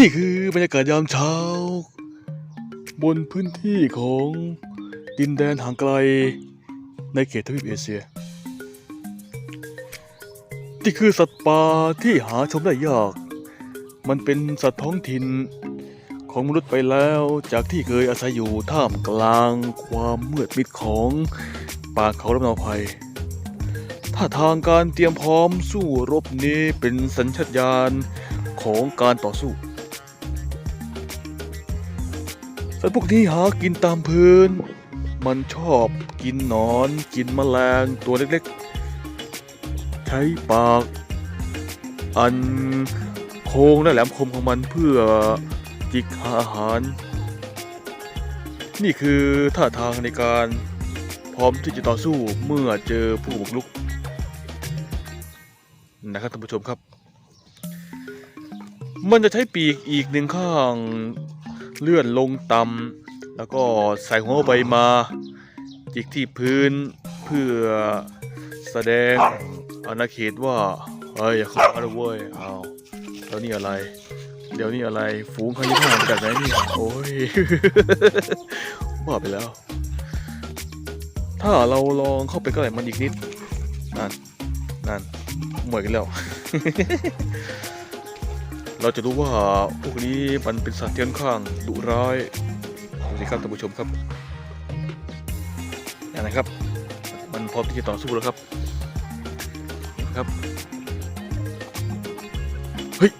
นี่คือบรรยากาศยามเช้า บนพื้นที่ของดินแดนห่างไกลในเขตทวีปเอเชียนี่คือสัตว์ป่าที่หาชมได้ยาก มันเป็นสัตว์ท้องถิ่นของมนุษย์ไปแล้วจากที่เคยอาศัยอยู่ท่ามกลางความมืดมิดของป่าเขาลำนาวไพรท่าทางการเตรียมพร้อมสู้รบนี้เป็นสัญชาตญาณของการต่อสู้ สัตว์พวกนี้หากินตามพื้น มันชอบกินหนอน กินแมลงตัวเล็กๆ ใช้ปาก อันโค้งและแหลมคมของมันเพื่อจิกหาอาหาร นี่คือท่าทางในการพร้อมที่จะต่อสู้เมื่อเจอผู้บุกรุกนะครับท่านผู้ชมครับ มันจะใช้ปีกอีกหนึ่งข้าง เลื่อนลงต่ำแล้วก็ใส่หัวไปมาจิกที่พื้นเพื่อแสดงอาณาเขตว่าเฮ้ยอย่าเข้ามาเลยเว้ยอ้าวแล้วนี่อะไร เดี๋ยวนี้อะไร ฝูงขยิบห่างมาจากไหนนี่โอ้ยบ้าไปแล้ว ถ้าเราลองเข้าไปใกล้มันอีกนิดนั่นนั่นหมวยกันแล้ว เราจะรู้ว่าพวกนี้มันเป็นสัตว์ที่ค่อนข้างดุร้ายดูสิครับท่านผู้ชมครับอย่างนะครับ มันพร้อมที่จะต่อสู้แล้วครับครับเฮ้ย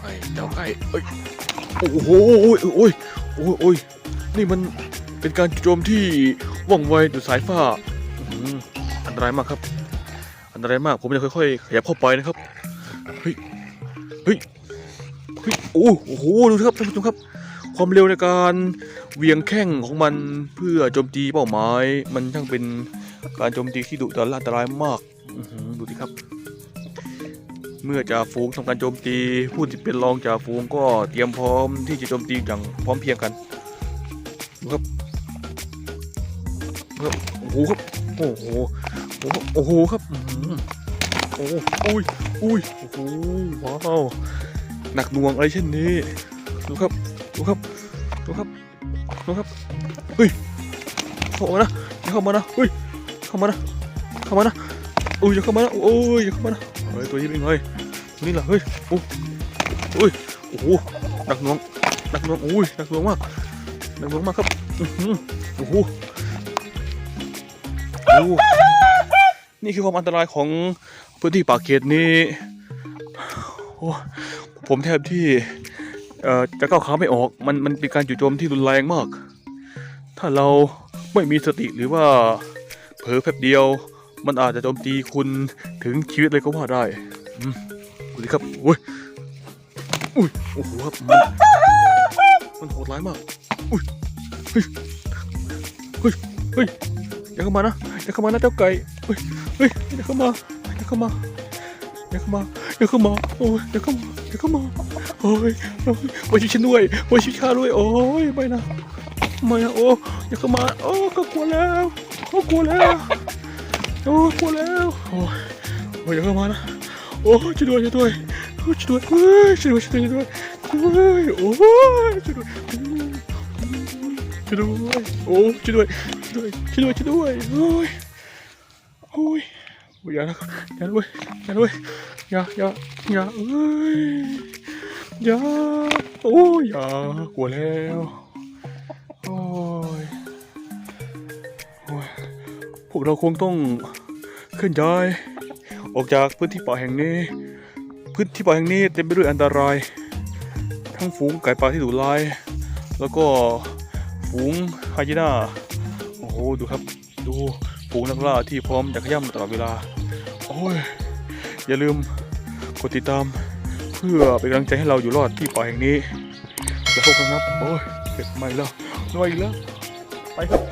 ไอ้เจ้าไก่เอ้ยโอ้โหโอ้ยโอ้ยโอ้ยโอ้ยนี่มันเป็นการโจมที่ว่องไวดุดสายฟ้าอันตรายมากครับ อันตรายมากผมจะค่อยๆขยับเข้าไปนะครับเฮ้ยเฮ้ย โอ้โหดูครับท่านผู้ชมครับ ความเร็วในการเวียงแข้งของมันเพื่อโจมตีเป้าหมาย มันช่างเป็นการโจมตีที่ดุดันและอันตรายมากดูดิครับ เมื่อจ่าฝูงทำการโจมตีผู้ที่เป็นรองจ่าฝูงก็เตรียมพร้อมที่จะโจมตีอย่างพร้อมเพรียงกันดูครับครับโอ้โหครับโอ้โหโอ้โหครับโอ้โหอุ้ยอุ้ยโอ้โหว้าว หนักหน่วงอะไรเช่นนี้ดูครับดูครับดูครับดูครับเฮ้ยเข้ามานะอย่าเข้ามานะเฮ้ยเข้ามานะเข้ามานะโอ้ยอย่าเข้ามานะโอ้ยอย่าเข้ามานะเฮ้ยตัวนี้เป็นไงนี่แหละเฮ้ยโอ้โอ้ยโอ้โหหนักหน่วงหนักหน่วงโอ้ยหนักหน่วงมากหนักหน่วงมากครับอื้หือโอ้โหนี่คือความอันตรายของพื้นที่ป่าเขตนี้โอ้ ผมแทบที่เอ่อจะก้าวขาไม่ออกมันมันเป็นการจู่โจมที่รุนแรงมาก ถ้าเราไม่มีสติหรือว่าเผลอแป๊บเดียว มันอาจจะโจมตีคุณถึงชีวิตเลยก็ว่าได้อืมดูดิครับโอ้ยอุ้ยโอ้โหครับมันมันโหดร้ายมากอุ้ยเฮ้ยเฮ้ยเฮ้ยอย่าเข้ามานะอย่าเข้ามานะเจ้าไก่เฮ้ยเฮ้ยอย่าเข้ามาอย่าเข้ามาอย่าเข้ามา อย่าเข้ามาโอ้ยอย่าเข้ามาอย่าเข้ามาโอ้ยโอ้ยมาช่วยฉันด้วยมาช่วยข้าด้วยโอ้ยไม่นะไม่นะโอ้อย่าเข้ามาโอ้ก็กลัวแล้วก็กลัวแล้วโอ้กลัวแล้วโอ้ยโอ้ยอย่าเข้ามานะโอ้ช่วยด้วยช่วยด้วยช่วยด้วยเฮ้ยช่วยด้วยช่วยด้วยช่วยด้วยโอ้ยช่วยด้วยช่วยด้วยโอ้ช่วยด้วยช่วยด้วยช่วยด้วยช่วยด้วยโอ้ยโอ้ย อยอย่านะอย่าด้วยอย่าด้วยอย่าอย่าอย่าเอ้ยอย่าโอ้ยอย่ากลัวแล้วโอ้ยโอ้ยพวกเราคงต้องเคลื่อนย้ายออกจากพื้นที่ป่าแห่งนี้ พื้นที่ป่าแห่งนี้เต็มไปด้วยอันตราย ทั้งฝูงไก่ป่าที่ดุร้าย แล้วก็ฝูงไฮยีน่าโอ้โหดูครับ ดูฝูงนักล่าที่พร้อมจะขย่ำตลอดเวลา โอ้ยอย่าลืมกดติดตามเพื่อเป็นกำลังใจให้เราอยู่รอดที่ป่าแห่งนี้แล้วพบกันครับโอ้ยเก็บไม่แล้วรวยแล้วไปครับ